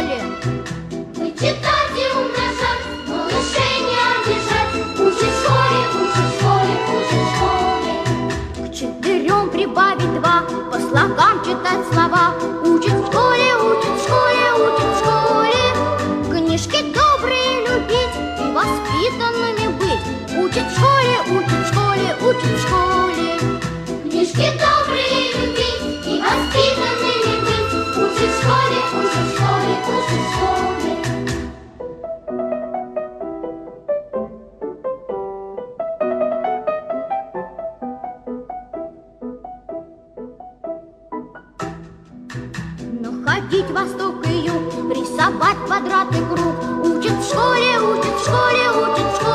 школе. Мы читать и умножать, но лишения обижать. Учить в школе, учить в школе, учить в школе. К четырем прибавить два, по слогам читать слова. Но ходить в восток и юг, рисовать квадрат и круг. Учат в школе, учат в школе, учат в школе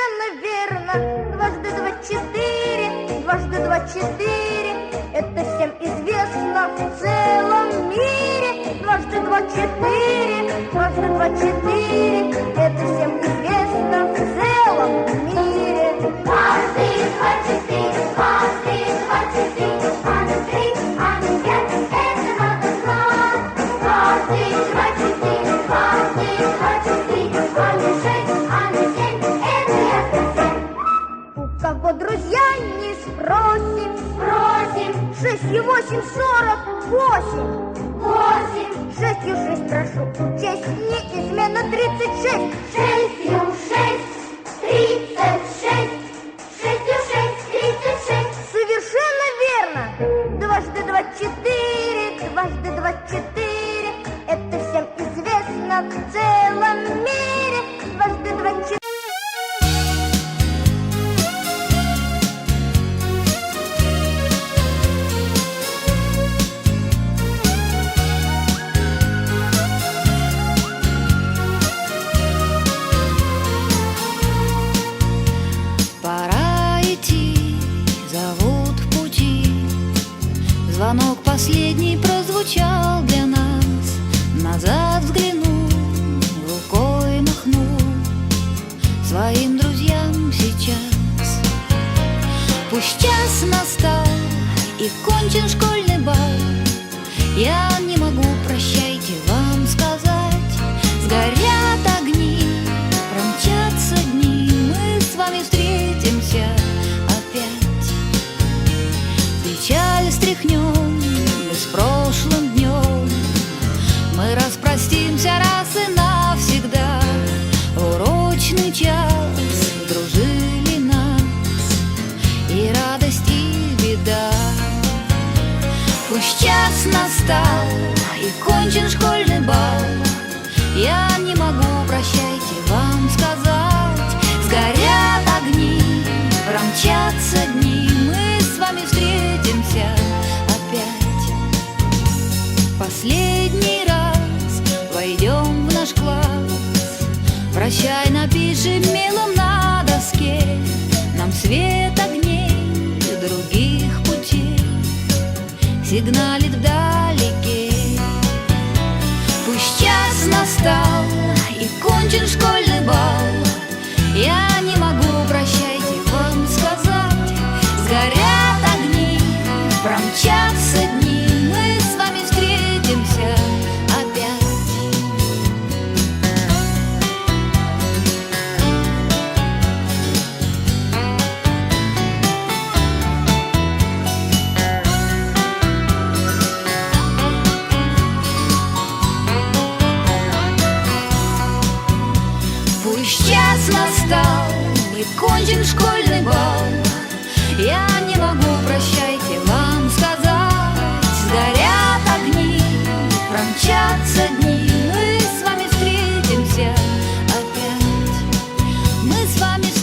Совершенно верно. Дважды два четыре, дважды два четыре. Это всем известно в целом мире. Дважды два четыре, дважды два четыре. Это всем известно в целом мире. Дважды два четыре, дважды два четыре. Не три, а не пять, это надо знать. Дважды восемь сорок восемь. Восемь. Шестью шесть прошу. Честь неизменно тридцать шесть. Шестью шесть. Тридцать шесть. Шестью шесть. Тридцать шесть. Совершенно верно. Дважды два четыре. Дважды два четыре. Пусть час настал и кончен школьный бал. Я час настал и кончен школьный бал. Я не могу, прощайте, вам сказать. Сгорят огни, промчатся дни, мы с вами встретимся опять. Последний раз войдем в наш класс. Прощай, напишем мелом на доске. Нам свет огней других сигналит вдалеке. Пусть час настал и кончен школьный бал. Я pamięć